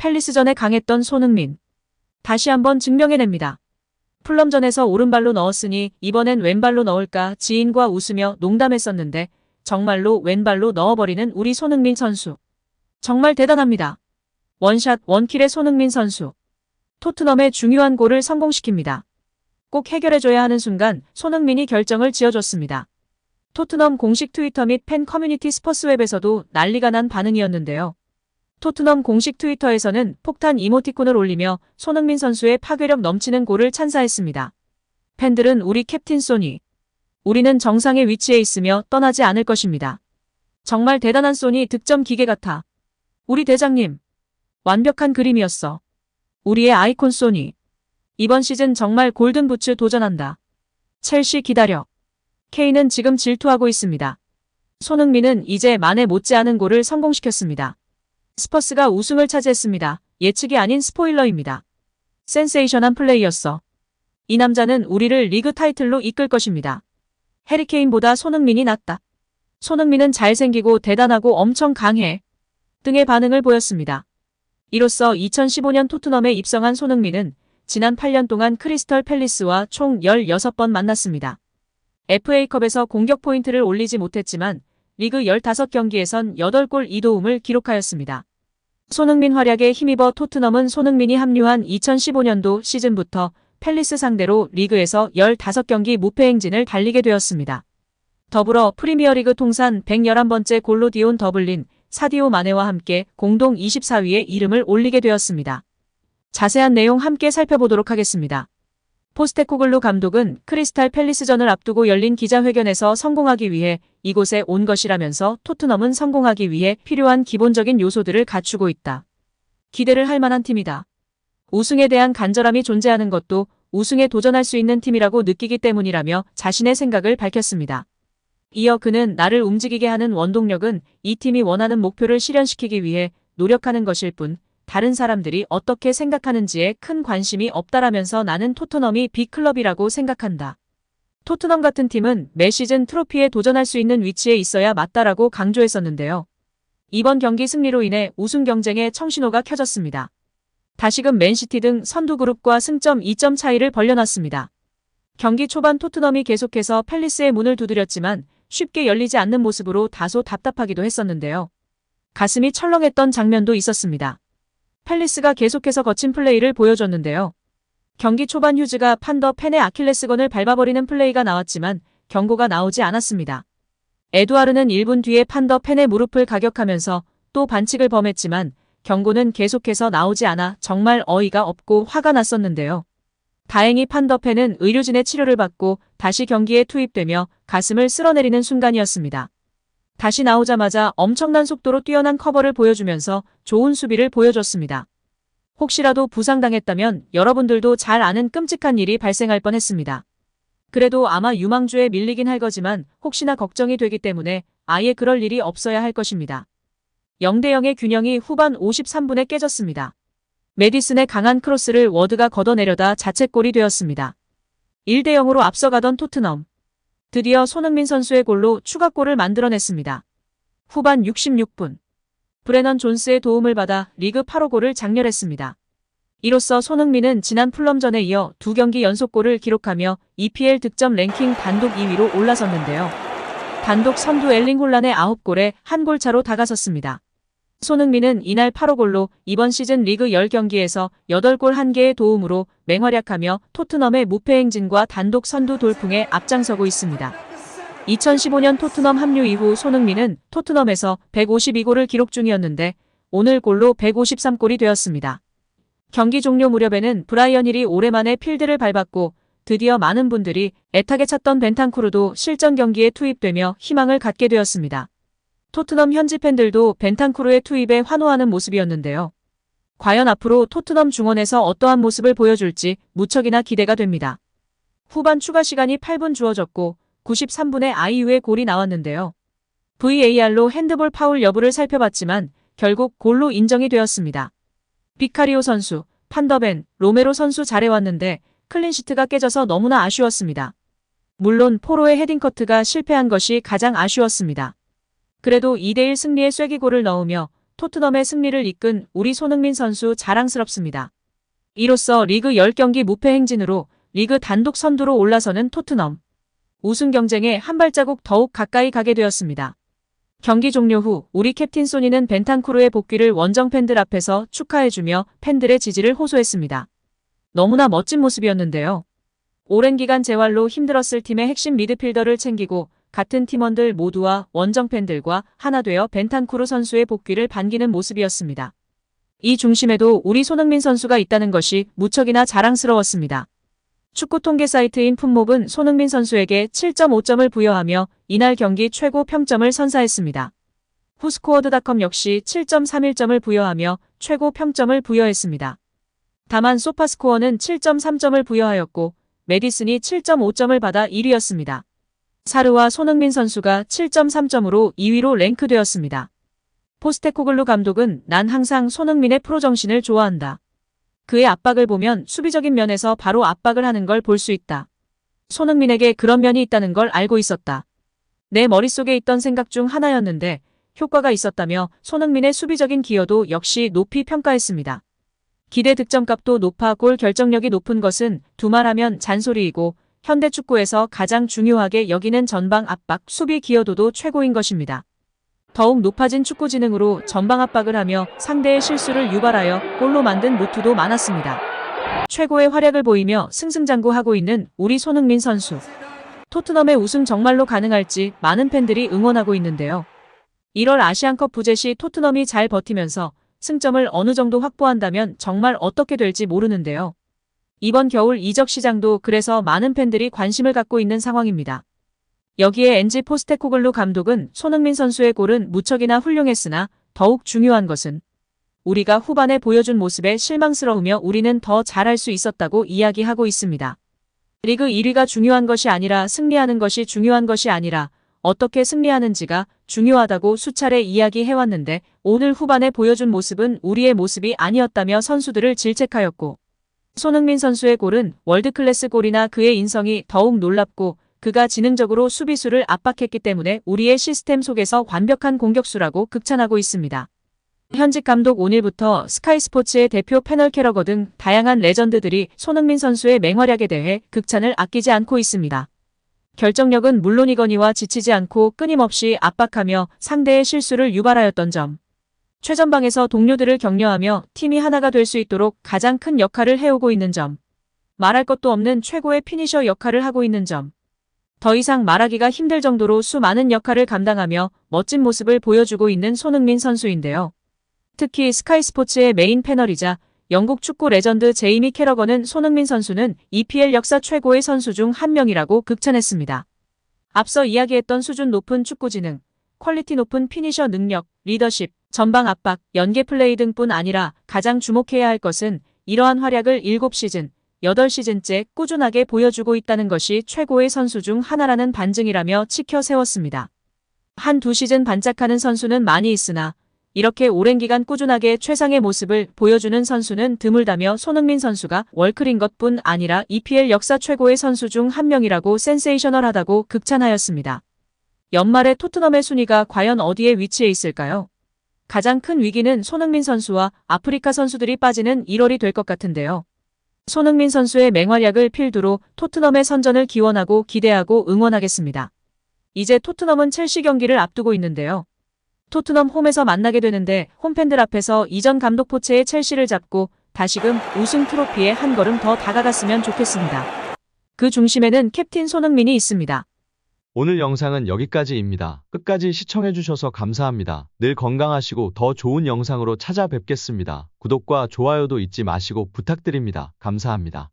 펠리스전에 강했던 손흥민. 다시 한번 증명해냅니다. 플럼전에서 오른발로 넣었으니 이번엔 왼발로 넣을까 지인과 웃으며 농담했었는데 정말로 왼발로 넣어버리는 우리 손흥민 선수. 정말 대단합니다. 원샷 원킬의 손흥민 선수. 토트넘의 중요한 골을 성공시킵니다. 꼭 해결해줘야 하는 순간 손흥민이 결정을 지어줬습니다. 토트넘 공식 트위터 및 팬 커뮤니티 스퍼스웹에서도 난리가 난 반응이었는데요. 토트넘 공식 트위터에서는 폭탄 이모티콘을 올리며 손흥민 선수의 파괴력 넘치는 골을 찬사했습니다. 팬들은 우리 캡틴 소니. 우리는 정상의 위치에 있으며 떠나지 않을 것입니다. 정말 대단한 소니 득점 기계 같아. 우리 대장님. 완벽한 그림이었어. 우리의 아이콘 소니. 이번 시즌 정말 골든부츠 도전한다. 첼시 기다려. 케인은 지금 질투하고 있습니다. 손흥민은 이제 만에 못지않은 골을 성공시켰습니다. 스퍼스가 우승을 차지했습니다. 예측이 아닌 스포일러입니다. 센세이션한 플레이였어. 이 남자는 우리를 리그 타이틀로 이끌 것입니다. 해리케인보다 손흥민이 낫다. 손흥민은 잘생기고 대단하고 엄청 강해. 등의 반응을 보였습니다. 이로써 2015년 토트넘에 입성한 손흥민은 지난 8년 동안 크리스털 팰리스와 총 16번 만났습니다. FA컵에서 공격 포인트를 올리지 못했지만 리그 15경기에선 8골 2도움을 기록하였습니다. 손흥민 활약에 힘입어 토트넘은 손흥민이 합류한 2015년도 시즌부터 팰리스 상대로 리그에서 15경기 무패 행진을 달리게 되었습니다. 더불어 프리미어리그 통산 111번째 골로 디온 더블린 사디오 마네와 함께 공동 24위에 이름을 올리게 되었습니다. 자세한 내용 함께 살펴보도록 하겠습니다. 포스테코글루 감독은 크리스탈 팰리스전을 앞두고 열린 기자회견에서 성공하기 위해 이곳에 온 것이라면서 토트넘은 성공하기 위해 필요한 기본적인 요소들을 갖추고 있다. 기대를 할 만한 팀이다. 우승에 대한 간절함이 존재하는 것도 우승에 도전할 수 있는 팀이라고 느끼기 때문이라며 자신의 생각을 밝혔습니다. 이어 그는 나를 움직이게 하는 원동력은 이 팀이 원하는 목표를 실현시키기 위해 노력하는 것일 뿐 다른 사람들이 어떻게 생각하는지에 큰 관심이 없다라면서 나는 토트넘이 빅클럽이라고 생각한다. 토트넘 같은 팀은 매 시즌 트로피에 도전할 수 있는 위치에 있어야 맞다라고 강조했었는데요. 이번 경기 승리로 인해 우승 경쟁에 청신호가 켜졌습니다. 다시금 맨시티 등 선두 그룹과 승점 2점 차이를 벌려놨습니다. 경기 초반 토트넘이 계속해서 팰리스의 문을 두드렸지만 쉽게 열리지 않는 모습으로 다소 답답하기도 했었는데요. 가슴이 철렁했던 장면도 있었습니다. 팰리스가 계속해서 거친 플레이를 보여줬는데요. 경기 초반 휴즈가 판더 펜의 아킬레스건을 밟아버리는 플레이가 나왔지만 경고가 나오지 않았습니다. 에두아르는 1분 뒤에 판더 펜의 무릎을 가격하면서 또 반칙을 범했지만 경고는 계속해서 나오지 않아 정말 어이가 없고 화가 났었는데요. 다행히 판더 펜은 의료진의 치료를 받고 다시 경기에 투입되며 가슴을 쓸어내리는 순간이었습니다. 다시 나오자마자 엄청난 속도로 뛰어난 커버를 보여주면서 좋은 수비를 보여줬습니다. 혹시라도 부상당했다면 여러분들도 잘 아는 끔찍한 일이 발생할 뻔했습니다. 그래도 아마 유망주에 밀리긴 할 거지만 혹시나 걱정이 되기 때문에 아예 그럴 일이 없어야 할 것입니다. 0대0의 균형이 후반 53분에 깨졌습니다. 메디슨의 강한 크로스를 워드가 걷어내려다 자책골이 되었습니다. 1대0으로 앞서가던 토트넘. 드디어 손흥민 선수의 골로 추가골을 만들어냈습니다. 후반 66분. 브레넌 존스의 도움을 받아 리그 8호 골을 장렬했습니다. 이로써 손흥민은 지난 플럼전에 이어 두 경기 연속골을 기록하며 EPL 득점 랭킹 단독 2위로 올라섰는데요. 단독 선두 엘링 홀란의 9골에 한 골 차로 다가섰습니다. 손흥민은 이날 8호 골로 이번 시즌 리그 10경기에서 8골 1개의 도움으로 맹활약하며 토트넘의 무패 행진과 단독 선두 돌풍에 앞장서고 있습니다. 2015년 토트넘 합류 이후 손흥민은 토트넘에서 152골을 기록 중이었는데 오늘 골로 153골이 되었습니다. 경기 종료 무렵에는 브라이언 힐이 오랜만에 필드를 밟았고 드디어 많은 분들이 애타게 찾던 벤탄쿠르도 실전 경기에 투입되며 희망을 갖게 되었습니다. 토트넘 현지 팬들도 벤탄쿠르의 투입에 환호하는 모습이었는데요. 과연 앞으로 토트넘 중원에서 어떠한 모습을 보여줄지 무척이나 기대가 됩니다. 후반 추가 시간이 8분 주어졌고 93분에 아이유의 골이 나왔는데요. VAR로 핸드볼 파울 여부를 살펴봤지만 결국 골로 인정이 되었습니다. 비카리오 선수, 판더벤, 로메로 선수 잘해왔는데 클린시트가 깨져서 너무나 아쉬웠습니다. 물론 포로의 헤딩커트가 실패한 것이 가장 아쉬웠습니다. 그래도 2대1 승리의 쐐기골을 넣으며 토트넘의 승리를 이끈 우리 손흥민 선수 자랑스럽습니다. 이로써 리그 10경기 무패 행진으로 리그 단독 선두로 올라서는 토트넘. 우승 경쟁에 한 발자국 더욱 가까이 가게 되었습니다. 경기 종료 후 우리 캡틴 소니는 벤탄쿠르의 복귀를 원정 팬들 앞에서 축하해주며 팬들의 지지를 호소했습니다. 너무나 멋진 모습이었는데요. 오랜 기간 재활로 힘들었을 팀의 핵심 미드필더를 챙기고 같은 팀원들 모두와 원정 팬들과 하나 되어 벤탄쿠르 선수의 복귀를 반기는 모습이었습니다. 이 중심에도 우리 손흥민 선수가 있다는 것이 무척이나 자랑스러웠습니다. 축구 통계 사이트인 품목은 손흥민 선수에게 7.5점을 부여하며 이날 경기 최고 평점을 선사했습니다. 후스코어드닷컴 역시 7.31점을 부여하며 최고 평점을 부여했습니다. 다만 소파스코어는 7.3점을 부여하였고 메디슨이 7.5점을 받아 1위였습니다. 사르와 손흥민 선수가 7.3점으로 2위로 랭크되었습니다. 포스테코글루 감독은 난 항상 손흥민의 프로 정신을 좋아한다. 그의 압박을 보면 수비적인 면에서 바로 압박을 하는 걸 볼 수 있다. 손흥민에게 그런 면이 있다는 걸 알고 있었다. 내 머릿속에 있던 생각 중 하나였는데 효과가 있었다며 손흥민의 수비적인 기여도 역시 높이 평가했습니다. 기대 득점값도 높아 골 결정력이 높은 것은 두말하면 잔소리이고 현대 축구에서 가장 중요하게 여기는 전방 압박, 수비 기여도도 최고인 것입니다. 더욱 높아진 축구 지능으로 전방 압박을 하며 상대의 실수를 유발하여 골로 만든 루트도 많았습니다. 최고의 활약을 보이며 승승장구하고 있는 우리 손흥민 선수. 토트넘의 우승 정말로 가능할지 많은 팬들이 응원하고 있는데요. 1월 아시안컵 부재 시 토트넘이 잘 버티면서 승점을 어느 정도 확보한다면 정말 어떻게 될지 모르는데요. 이번 겨울 이적 시장도 그래서 많은 팬들이 관심을 갖고 있는 상황입니다. 여기에 엔지 포스테코글루 감독은 손흥민 선수의 골은 무척이나 훌륭했으나 더욱 중요한 것은 우리가 후반에 보여준 모습에 실망스러우며 우리는 더 잘할 수 있었다고 이야기하고 있습니다. 리그 1위가 중요한 것이 아니라 승리하는 것이 중요한 것이 아니라 어떻게 승리하는지가 중요하다고 수차례 이야기해왔는데 오늘 후반에 보여준 모습은 우리의 모습이 아니었다며 선수들을 질책하였고 손흥민 선수의 골은 월드클래스 골이나 그의 인성이 더욱 놀랍고 그가 지능적으로 수비수를 압박했기 때문에 우리의 시스템 속에서 완벽한 공격수라고 극찬하고 있습니다. 현직 감독 오늘부터 스카이스포츠의 대표 패널 캐러거 등 다양한 레전드들이 손흥민 선수의 맹활약에 대해 극찬을 아끼지 않고 있습니다. 결정력은 물론이거니와 지치지 않고 끊임없이 압박하며 상대의 실수를 유발하였던 점. 최전방에서 동료들을 격려하며 팀이 하나가 될 수 있도록 가장 큰 역할을 해오고 있는 점. 말할 것도 없는 최고의 피니셔 역할을 하고 있는 점. 더 이상 말하기가 힘들 정도로 수많은 역할을 감당하며 멋진 모습을 보여주고 있는 손흥민 선수인데요. 특히 스카이 스포츠의 메인 패널이자 영국 축구 레전드 제이미 캐러건은 손흥민 선수는 EPL 역사 최고의 선수 중 한 명이라고 극찬했습니다. 앞서 이야기했던 수준 높은 축구 지능, 퀄리티 높은 피니셔 능력, 리더십, 전방 압박, 연계 플레이 등뿐 아니라 가장 주목해야 할 것은 이러한 활약을 7시즌, 8시즌째 꾸준하게 보여주고 있다는 것이 최고의 선수 중 하나라는 반증이라며 치켜 세웠습니다. 한 두 시즌 반짝하는 선수는 많이 있으나 이렇게 오랜 기간 꾸준하게 최상의 모습을 보여주는 선수는 드물다며 손흥민 선수가 월클인 것뿐 아니라 EPL 역사 최고의 선수 중 한 명이라고 센세이셔널하다고 극찬하였습니다. 연말에 토트넘의 순위가 과연 어디에 위치해 있을까요? 가장 큰 위기는 손흥민 선수와 아프리카 선수들이 빠지는 1월이 될 것 같은데요. 손흥민 선수의 맹활약을 필두로 토트넘의 선전을 기원하고 기대하고 응원하겠습니다. 이제 토트넘은 첼시 경기를 앞두고 있는데요. 토트넘 홈에서 만나게 되는데 홈팬들 앞에서 이전 감독 포체의 첼시를 잡고 다시금 우승 트로피에 한 걸음 더 다가갔으면 좋겠습니다. 그 중심에는 캡틴 손흥민이 있습니다. 오늘 영상은 여기까지입니다. 끝까지 시청해주셔서 감사합니다. 늘 건강하시고 더 좋은 영상으로 찾아뵙겠습니다. 구독과 좋아요도 잊지 마시고 부탁드립니다. 감사합니다.